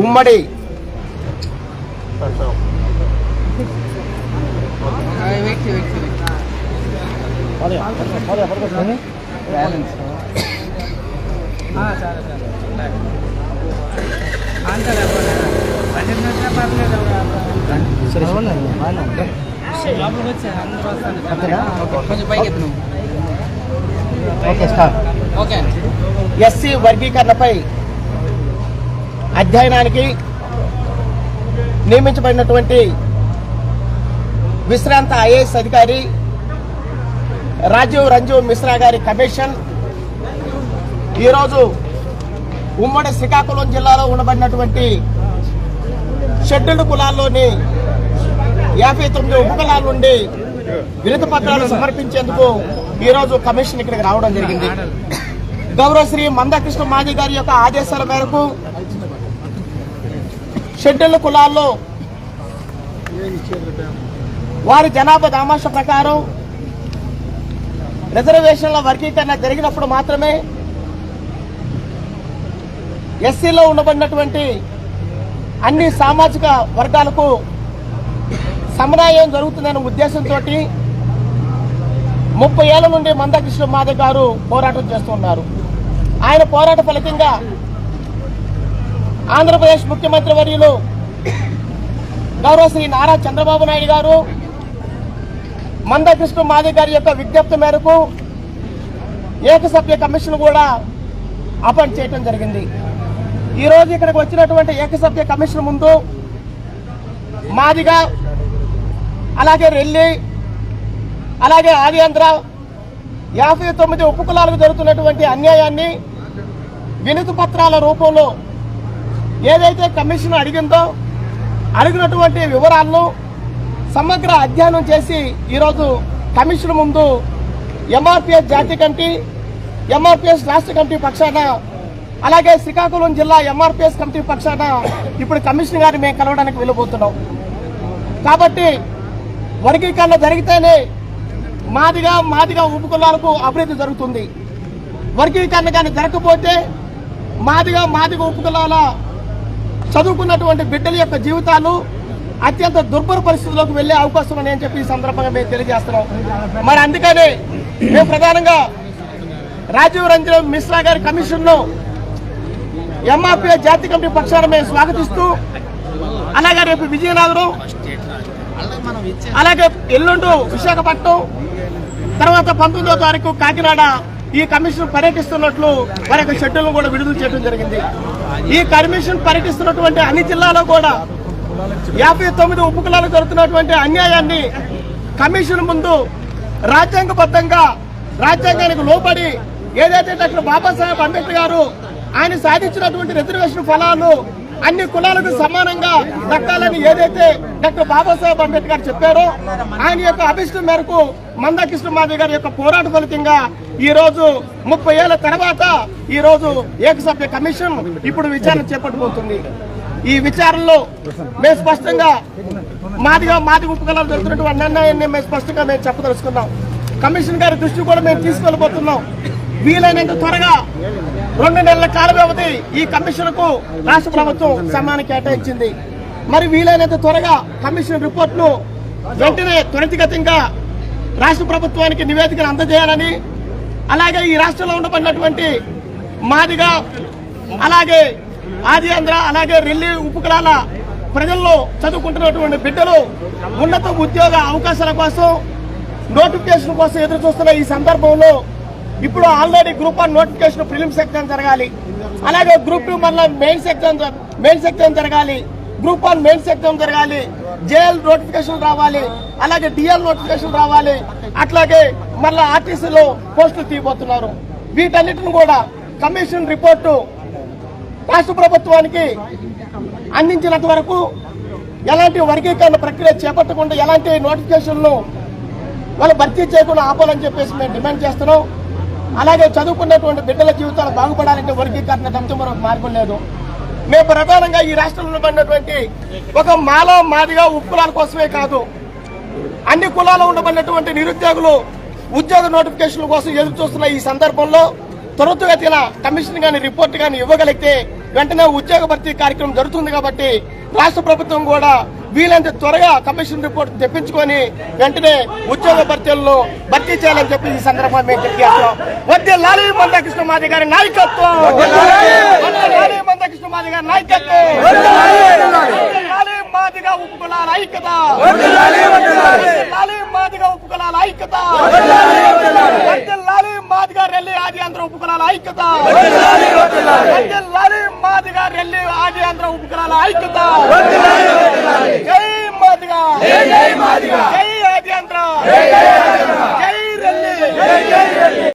ఉమ్మడి. బ్యాలెన్స్. సరే. ఓకేనా? కొంచెం పైకెత్తు నువ్వు. ఎస్సీ వర్గీకరణపై అధ్యయనానికి నియమించబడినటువంటి విశ్రాంత ఐఏఎస్ అధికారి రాజీవ్ రంజీవ్ మిశ్రా గారి కమిషన్. ఈరోజు ఉమ్మడి శ్రీకాకుళం జిల్లాలో ఉండబడినటువంటి షెడ్యూల్డ్ కులాల్లోని యాభై తొమ్మిది ఉపకులాల నుండి వినతి పత్రాలు సమర్పించేందుకు ఈరోజు కమిషన్ ఇక్కడికి రావడం జరిగింది. గౌరవ శ్రీ మందకృష్ణ మాజీ గారి యొక్క ఆదేశాల మేరకు షెడ్యూల్ కులాల్లో వారి జనాభా దామాష ప్రకారం రిజర్వేషన్ల వర్గీకరణ జరిగినప్పుడు మాత్రమే ఎస్సీలో ఉండబడినటువంటి అన్ని సామాజిక వర్గాలకు సమన్వయం జరుగుతుందనే ఉద్దేశంతో ముప్పై ఏళ్ళ నుండి మందకృష్ణ మాధవ్ గారు పోరాటం చేస్తున్నారు. ఆయన పోరాట ఫలితంగా ఆంధ్రప్రదేశ్ ముఖ్యమంత్రి వర్యులు గౌరవ శ్రీ నారా చంద్రబాబు నాయుడు గారు మందకృష్ణ మాధవ్ గారి యొక్క విజ్ఞప్తి మేరకు ఏకసభ్య కమిషన్ కూడా అపాయింట్ చేయడం జరిగింది. ఈరోజు ఇక్కడికి వచ్చినటువంటి ఏకసభ్య కమిషన్ ముందు మాదిగా అలాగే రెల్లి అలాగే ఆదిఆంధ్ర యాభై తొమ్మిది ఉపకులాలకు జరుగుతున్నటువంటి అన్యాయాన్ని వినతి పత్రాల రూపంలో ఏదైతే కమిషన్ అడిగిందో అడిగినటువంటి వివరాలను సమగ్ర అధ్యయనం చేసి ఈరోజు కమిషన్ ముందు ఎంఆర్పిఎస్ జాతీయ కమిటీ ఎంఆర్పిఎస్ రాష్ట్ర కమిటీ పక్షాన అలాగే శ్రీకాకుళం జిల్లా ఎంఆర్పిఎస్ కమిటీ పక్షాన ఇప్పుడు కమిషన్ గారిని మేము కలవడానికి వెళ్ళబోతున్నాం. కాబట్టి వర్గీకరణ జరిగితేనే మాదిగా మాదిగా ఉపకులాలకు అభివృద్ధి జరుగుతుంది. వర్గీకరణ కానీ జరగకపోతే మాదిగా మాదిగా ఉపకులాల చదువుకున్నటువంటి బిడ్డల యొక్క జీవితాలు అత్యంత దుర్భర పరిస్థితుల్లోకి వెళ్ళే అవకాశం ఉన్నాయని అని చెప్పి ఈ సందర్భంగా మేము తెలియజేస్తున్నాం. మరి అందుకనే మేము ప్రధానంగా రాజీవ్ రంజన్ మిశ్రా గారి కమిషన్ను ఎంఆర్పీ జాతీయ కమిటీ పక్షాన మేము స్వాగతిస్తూ అలాగే రేపు విజయనగరం అలాగే ఎల్లుండు విశాఖపట్నం తర్వాత పంతొమ్మిదో తారీఖు కాకినాడ ఈ కమిషన్ పర్యటిస్తున్నట్లు వారి యొక్క షెడ్యూల్ కూడా విడుదల చేయడం జరిగింది. ఈ కమిషన్ పర్యటిస్తున్నటువంటి అన్ని జిల్లాలో కూడా యాభై తొమ్మిది ఉపకులాలు జరుగుతున్నటువంటి అన్యాయాన్ని కమిషన్ ముందు రాజ్యాంగబద్ధంగా రాజ్యాంగానికి లోబడి ఏదైతే డాక్టర్ బాబాసాహెబ్ అంబేద్కర్ గారు ఆయన సాధించినటువంటి రిజర్వేషన్ ఫలాలు అన్ని కులాలకు సమానంగా దక్కాలని ఏదైతే డాక్టర్ బాబాసాహెబ్ అంబేద్కర్ చెప్పారో ఆయన యొక్క అభిష్టం మేరకు మందకృష్ణ మాధవ్ గారి యొక్క పోరాట ఫలితంగా ఈ రోజు ముప్పై ఏళ్ళ తర్వాత ఈ రోజు ఏకసభ్య కమిషన్ ఇప్పుడు విచారణ చేపట్టబోతుంది. ఈ విచారణలో మేము స్పష్టంగా మాదిగా మాది ఉపకలాలు జరుగుతున్నటువంటి నిర్ణయాన్ని మేము స్పష్టంగా మేము చెప్పదలుచుకున్నాం. కమిషన్ గారి దృష్టి కూడా మేము తీసుకెళ్ళబోతున్నాం. వీలైనంత త్వరగా రెండు నెలల కాల వ్యవధి ఈ కమిషన్కు రాష్ట్ర ప్రభుత్వం సమ్మానం కేటాయించింది. మరి వీలైనంత త్వరగా కమిషన్ రిపోర్ట్ను వెంటనే త్వరితగతంగా రాష్ట్ర ప్రభుత్వానికి నివేదికను అందజేయాలని అలాగే ఈ రాష్ట్రంలో ఉండబడినటువంటి మాదిగా అలాగే ఆది ఆంధ్ర అలాగే రెల్లి ఉపకులాల ప్రజల్లో చదువుకుంటున్నటువంటి బిడ్డలు ఉన్నత ఉద్యోగ అవకాశాల కోసం నోటిఫికేషన్ కోసం ఎదురు చూస్తున్న ఈ సందర్భంలో ఇప్పుడు already group one notification prelims exam జరగాలి. అలాగే గ్రూప్ టూ మళ్ళీ మెయిన్స్ ఎగ్జామ్ మెయిన్స్ ఎగ్జామ్ జరగాలి. గ్రూప్ వన్ మెయిన్స్ ఎగ్జామ్ జరగాలి. జేఎల్ నోటిఫికేషన్ రావాలి. అలాగే డిఎల్ నోటిఫికేషన్ రావాలి. అట్లాగే మళ్ళీ ఆర్టీసీలో పోస్టులు తీయబోతున్నారు. వీటన్నిటిని కూడా కమిషన్ రిపోర్టు రాష్ట్ర ప్రభుత్వానికి అందించినంత వరకు ఎలాంటి వర్గీకరణ ప్రక్రియ చేపట్టకుండా ఎలాంటి నోటిఫికేషన్లు వాళ్ళు భర్తీ చేయకుండా ఆపాలని చెప్పేసి మేము డిమాండ్ చేస్తున్నాం. అలాగే చదువుకున్నటువంటి బిడ్డల జీవితాలు బాగుపడాలంటే వర్గీకరణ తప్పితే మరొక మార్గం లేదు. మేము ప్రధానంగా ఈ రాష్ట్రంలో పడినటువంటి ఒక మాల మాదిగా ఉప్పులాల కోసమే కాదు అన్ని కులాలు ఉండబడినటువంటి నిరుద్యోగులు ఉద్యోగ నోటిఫికేషన్ల కోసం ఎదురు చూస్తున్న ఈ సందర్భంలో త్వరితగతిన కమిషన్ కానీ రిపోర్ట్ కానీ ఇవ్వగలిగితే వెంటనే ఉద్యోగ భర్తీ కార్యక్రమం జరుగుతుంది కాబట్టి రాష్ట్ర ప్రభుత్వం కూడా వీలైనంత త్వరగా కమిషన్ రిపోర్ట్ తెప్పించుకొని వెంటనే ఉద్యోగ భర్తీలను భర్తీ చేయాలని చెప్పి ఈ సందర్భంగా మేము తెలియజేస్తున్నాం. వద్దే లాలి మందకృష్ణ మాది గారి నాయకత్వం. లాలి! మందకృష్ణ మాది గారి నాయకత్వం. లాలి! మాదిగా ఐక్యత లాలి మాదిగా ఉప్పుకులాల ఐక్యత లాలి మాదిగా రెల్లి ఆది ఆంధ్ర ఉపకులాల ఐక్యత లాలి మాదిగా రెల్లి ఆది ఆంధ్ర ఉపకులాల ఐక్యత. జై మాదిగా జై ఆది ఆంధ్ర. జై రెల్లి